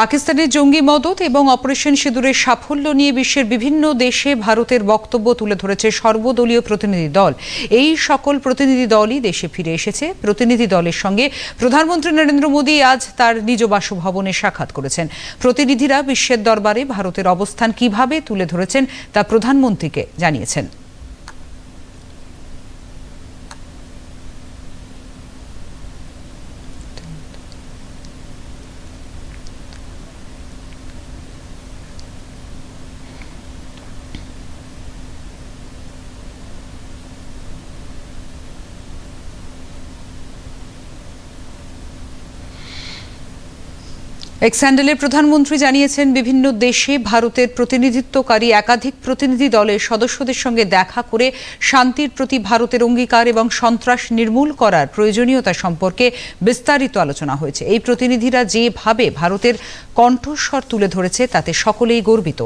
পাকিস্তানের জঙ্গি মদত এবং অপারেশন সিঁদুরের সাফল্য নিয়ে বিশ্বের বিভিন্ন দেশে ভারতের বক্তব্য তুলে ধরেছে সর্বদলীয় প্রতিনিধি দল। এই সকল প্রতিনিধি দলই দেশে ফিরে এসেছে। প্রতিনিধি দলের সঙ্গে প্রধানমন্ত্রী নরেন্দ্র মোদী আজ তার নিজ বাসভবনে সাক্ষাৎ করেছেন। প্রতিনিধিরা বিশ্বের দরবারে ভারতের অবস্থান কীভাবে তুলে ধরেছেন তা প্রধানমন্ত্রীকে জানিয়েছেন। এক্স্যান্ডেলের প্রধানমন্ত্রী জানিয়েছেন, বিভিন্ন দেশে ভারতের প্রতিনিধিত্বকারী একাধিক প্রতিনিধি দলের সদস্যদের সঙ্গে দেখা করে শান্তির প্রতি ভারতের অঙ্গীকার এবং সন্ত্রাস নির্মূল করার প্রয়োজনীয়তা সম্পর্কে বিস্তারিত আলোচনা হয়েছে। এই প্রতিনিধিরা যেভাবে ভারতের কণ্ঠস্বর তুলে ধরেছে, তাতে সকলেই গর্বিত।